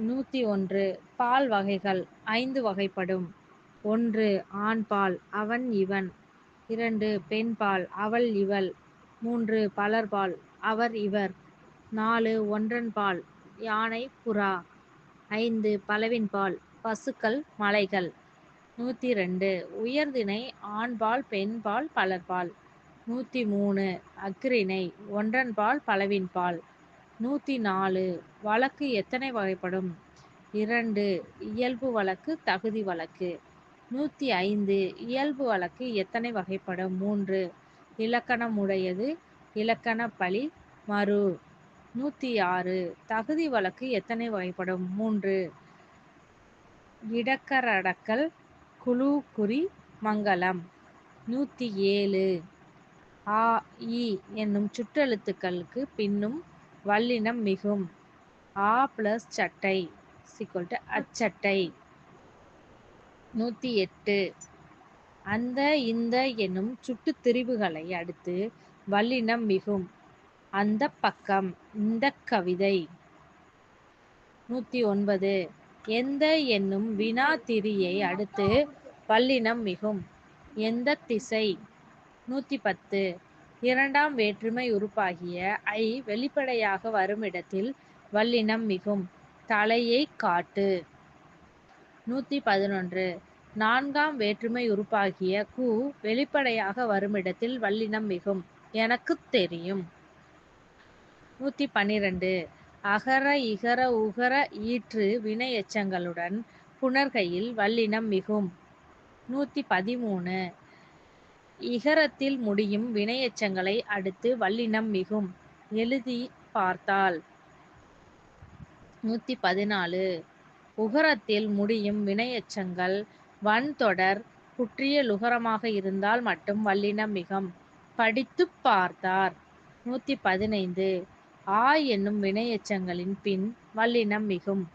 நூற்றி ஒன்று பால் வகைகள் ஐந்து வகைப்படும். ஒன்று ஆண்பால் அவன் இவன். இரண்டு பெண்பால் அவள் இவள். மூன்று பலர்பால் அவர் இவர். நாலு ஒன்றன்பால் யானை புறா. ஐந்து பலவின்பால் பசுக்கள் மலைகள். நூற்றி ரெண்டு உயர்திணை ஆண்பால் பெண்பால் பலர்பால் நூற்றி மூணு அக்ரிணை ஒன்றன்பால் பலவின்பால் நூற்றி நாலு வழக்கு எத்தனை வகைப்படும்? இரண்டு இயல்பு வழக்கு தகுதி வழக்கு. நூற்றி ஐந்து இயல்பு வழக்கு எத்தனை வகைப்படும்? மூன்று இலக்கணமுடையது இலக்கணப்பழி மறு. நூற்றி ஆறு தகுதி வழக்கு எத்தனை வகைப்படும்? மூன்று இடக்கரடக்கல் குழு குறி மங்கலம். நூற்றி ஏழு ஆ இ என்னும் சுற்றெழுத்துக்களுக்கு பின்னும் வல்லினம் மிகும். ஆ பிளஸ் சட்டை. சிக்கல் டு அச்சட்டை. நூற்றி எட்டு. அந்த இந்த என்னும் சுட்டு திரிவுகளை அடுத்து வல்லினம் மிகும். அந்த பக்கம் இந்த கவிதை. நூற்றி ஒன்பது. எந்த என்னும் வினா திரியை அடுத்து வல்லினம் மிகும். எந்த திசை? நூற்றி பத்து. இரண்டாம் வேற்றுமை உறுப்பாகிய ஐ வெளிப்படையாக வரும் இடத்தில் வல்லினம் மிகும். தலையை காட்டு. நூற்றி பதினொன்று. நான்காம் வேற்றுமை உறுப்பாகிய கு வெளிப்படையாக வருமிடத்தில் வல்லினம் மிகும். எனக்கு தெரியும். நூற்றி பன்னிரண்டு. அகர இகர உகர ஈற்று வினை எச்சங்களுடன் புணர்கையில் வல்லினம் மிகும். நூற்றி பதிமூணு. இகரத்தில் முடியும் வினையெச்சங்களை அடுத்து வல்லினம் மிகும். எழுதி பார்த்தால் நூத்தி பதினாலு. உகரத்தில் முடியும் வினையெச்சங்கள் வன்தொடர் குற்றிய லுகரமாக இருந்தால் மட்டும் வல்லினம் மிகும். படித்து பார்த்தார். நூத்தி பதினைந்து. ஆ என்னும் வினையெச்சங்களின் பின் வல்லினம் மிகும்.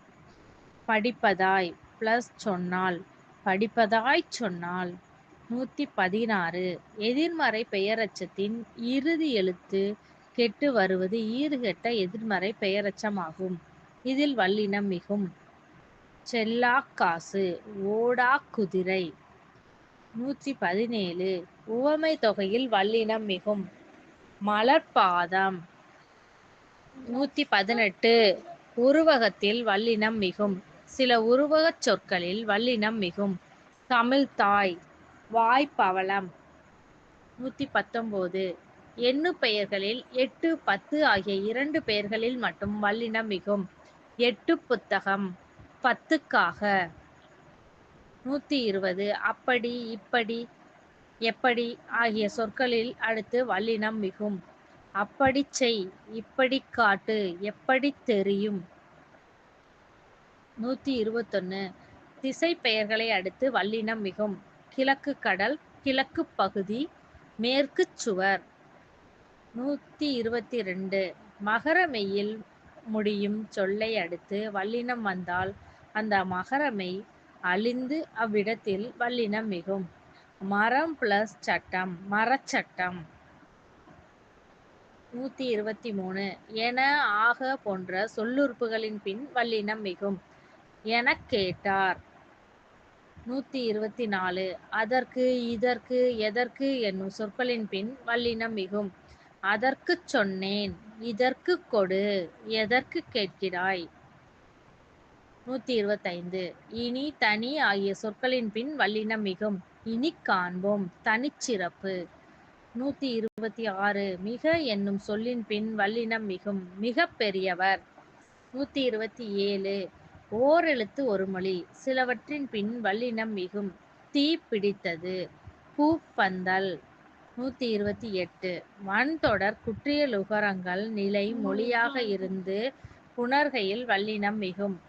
படிப்பதாய் பிளஸ் சொன்னால். படிப்பதாய் சொன்னால். நூத்தி பதினாறு எதிர்மறை பெயரச்சத்தின் இறுதி எழுத்து கெட்டு வருவது ஈறுகெட்ட எதிர்மறை பெயரச்சமாகும். இதில் வல்லினம் மிகும். செல்லாக்காசு ஓடா குதிரை. நூற்றி பதினேழு உவமை தொகையில் வல்லினம் மிகும். மலர்பாதம். நூற்றி பதினெட்டு உருவகத்தில் வல்லினம் மிகும். சில உருவகச் சொற்களில் வல்லினம் மிகும். தமிழ் தாய் வாய்ப்பவளம் நூற்றி பத்தொம்போது எண்ணு பெயர்களில் எட்டு பத்து ஆகிய இரண்டு பெயர்களில் மட்டும் வல்லினம் மிகும். எட்டு புத்தகம். பத்துக்காக. நூற்றி இருபது அப்படி இப்படி எப்படி ஆகிய சொற்களில் அடுத்து வல்லினம் மிகும். அப்படி செய் இப்படி காட்டு எப்படி தெரியும்? நூற்றி இருபத்தொன்னு திசை பெயர்களை அடுத்து வல்லினம் மிகும். கிழக்கு கடல் கிழக்கு பகுதி மேற்கு சுவர். நூற்றி இருபத்தி ரெண்டு மகரமெயில் முடியும் சொல்லை அடுத்து வல்லினம் வந்தால் அந்த மகரமை அழிந்து அவ்விடத்தில் வல்லினம் மிகும். மரம் பிளஸ் சட்டம் மரச்சட்டம் நூற்றி இருபத்தி மூணு என ஆக போன்ற சொல்லுறுப்புகளின் பின் வல்லினம் மிகும். எனக் கேட்டார். நூத்தி இருபத்தி நாலு. அதற்கு இதற்கு எதற்கு என்னும் சொற்களின் பின் வல்லினம் மிகும். அதற்கு சொன்னேன் இதற்கு கொடு எதற்கு கேட்கிறாய்? நூத்தி இருபத்தைந்து. இனி தனி ஆகிய சொற்களின் பின் வல்லினம் மிகும். இனி காண்போம் தனிச்சிறப்பு நூத்தி இருபத்தி ஆறு. மிக என்னும் சொல்லின் பின் வல்லினம் மிகும். மிக பெரியவர். நூத்தி இருபத்தி ஏழு. ஓரெழுத்து ஒரு மொழி. சிலவற்றின் பின் வல்லினம் மிகும். தீ பிடித்தது. பூப்பந்தல் நூற்றி இருபத்தி எட்டு. வன்தொடர் குற்றியலுகரங்கள் நிலை மொழியாக இருந்து புணர்கையில் வல்லினம் மிகும்.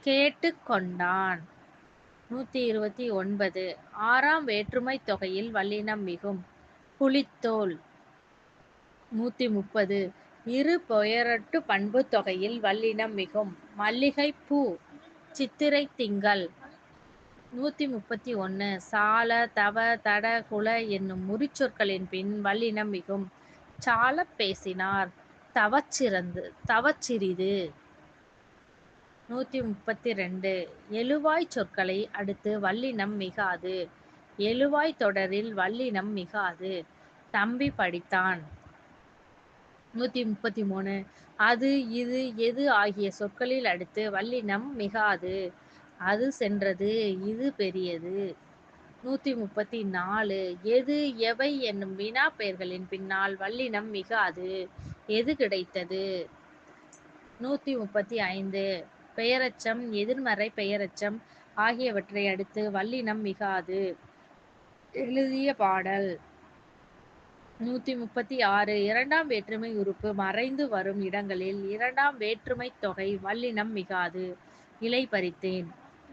கேட்டு கொண்டான். நூற்றி இருபத்தி ஒன்பது. ஆறாம் வேற்றுமை தொகையில் வல்லினம் மிகும். புலித்தோல். நூற்றி முப்பது. இரு பொயரட்டு பண்பு தொகையில் வல்லினம் மிகும். மல்லிகை பூ சித்திரை திங்கள். நூற்றி முப்பத்தி ஒன்று சால தவ தட குல என்னும் முறிச்சொற்களின் பின் வல்லினம் மிகும். சால பேசினார். தவச்சிறந்து தவச்சிறிது. நூத்தி முப்பத்தி ரெண்டு. எழுவாய் சொற்களை அடுத்து வல்லினம் மிகாது. எழுவாய் தொடரில் வல்லினம் மிகாது. தம்பி படித்தான். நூத்தி முப்பத்தி மூணு. அது இது எது ஆகிய சொற்களில் அடுத்து வல்லினம் மிகாது. அது சென்றது இது பெரியது. நூத்தி முப்பத்தி நாலு. எது எவை என்னும் வினா பெயர்களின் பின்னால் வல்லினம் மிகாது. எது கிடைத்தது? நூத்தி முப்பத்தி ஐந்து. பெயரச்சம் எதிர்மறை பெயரச்சம் ஆகியவற்றை அடுத்து வல்லினம் மிகாது. எழுதிய பாடல். நூத்தி முப்பத்தி ஆறு இரண்டாம் வேற்றுமை உறுப்பு மறைந்து வரும் இடங்களில் இரண்டாம் வேற்றுமை தொகை வல்லினம் மிகாது. இலை பறித்தேன்.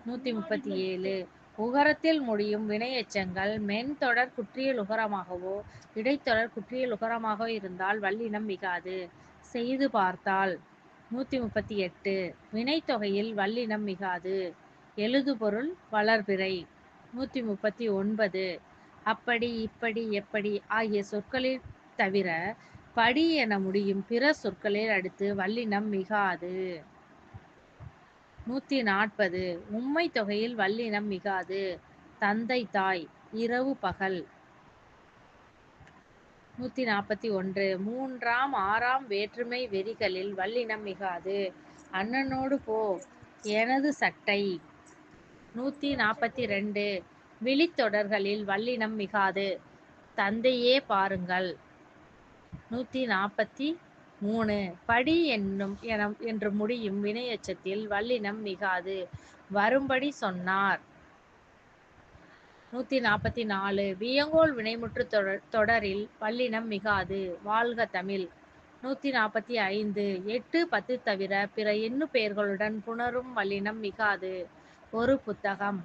நூத்தி முப்பத்தி ஏழு உகரத்தில் முடியும் வினையெச்சங்கள் மென்தொடர் குற்றியல் உகரமாகவோ இடைத்தொடர் குற்றியல் உகரமாகவோ இருந்தால் வல்லினம் மிகாது. செய்து பார்த்தால் நூத்தி முப்பத்தி எட்டு வினைத்தொகையில் வல்லினம் மிகாது. எழுதுபொருள் வளர்பிறை. நூத்தி முப்பத்தி ஒன்பது அப்படி இப்படி எப்படி ஆகிய சொற்களை தவிர படி என முடியும் பிற சொற்களில் அடுத்து வல்லினம் மிகாது. நூத்தி நாற்பது. உண்மை தொகையில் வல்லினம் மிகாது. தந்தை தாய் இரவு பகல். நூத்தி நாற்பத்தி ஒன்று. மூன்றாம் ஆறாம் வேற்றுமை வெறிகளில் வல்லினம் மிகாது. அண்ணனோடு போ. எனது சட்டை. நூத்தி நாற்பத்தி ரெண்டு. விழித்தொடர்களில் வல்லினம் மிகாது. தந்தையே பாருங்கள். நூத்தி நாற்பத்தி மூணு. படி என்னும் என என்று முடியும் வினையச்சத்தில் வல்லினம் மிகாது. வரும்படி சொன்னார். நூத்தி நாற்பத்தி நாலு. வியங்கோல் வினைமுற்று தொடர் தொடரில் வல்லினம் மிகாது. வாழ்க தமிழ். நூத்தி நாற்பத்தி ஐந்து. எட்டு பத்து தவிர பிற எண்ணு பெயர்களுடன் புணரும் வல்லினம் மிகாது. ஒரு புத்தகம்.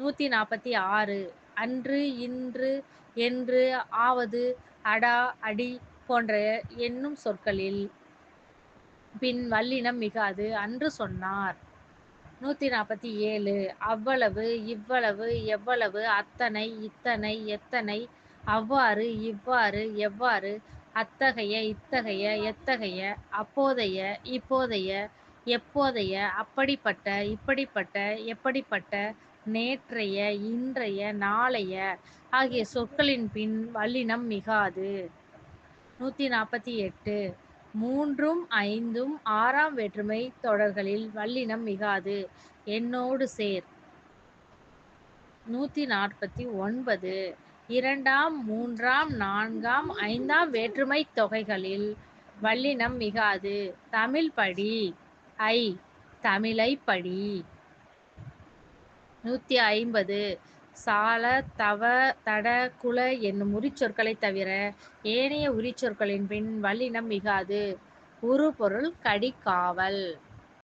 நூத்தி நாற்பத்தி ஆறு அன்று இன்று என்று ஆவது அடா அடி போன்ற என்னும் சொற்களில் பின் வல்லினம் மிகாது. அன்று சொன்னார். நூத்தி நாற்பத்தி ஏழு அவ்வளவு இவ்வளவு எவ்வளவு அத்தனை இத்தனை எத்தனை அவ்வாறு இவ்வாறு எவ்வாறு அத்தகைய இத்தகைய எத்தகைய அப்போதைய இப்போதைய எப்போதைய அப்படிப்பட்ட இப்படிப்பட்ட எப்படிப்பட்ட நேற்றைய இன்றைய நாளைய ஆகிய சொற்களின் பின் வல்லினம் மிகாது. நூத்தி நாற்பத்தி எட்டு. மூன்றும் ஐந்தும் ஆறாம் வேற்றுமை தொடர்களில் வல்லினம் மிகாது. என்னோடு சேர். நூத்தி நாற்பத்தி ஒன்பது. இரண்டாம் மூன்றாம் நான்காம் ஐந்தாம் வேற்றுமை தொகைகளில் வல்லினம் மிகாது. தமிழ் படி. ஐ. தமிழை படி. நூத்தி ஐம்பது. சால தவ தட குல என்னும் உரிச்சொற்களை தவிர ஏனைய உரிச்சொற்களின் பின் வல்லினம் மிகாது. உரு பொருள் கடிக்காவல்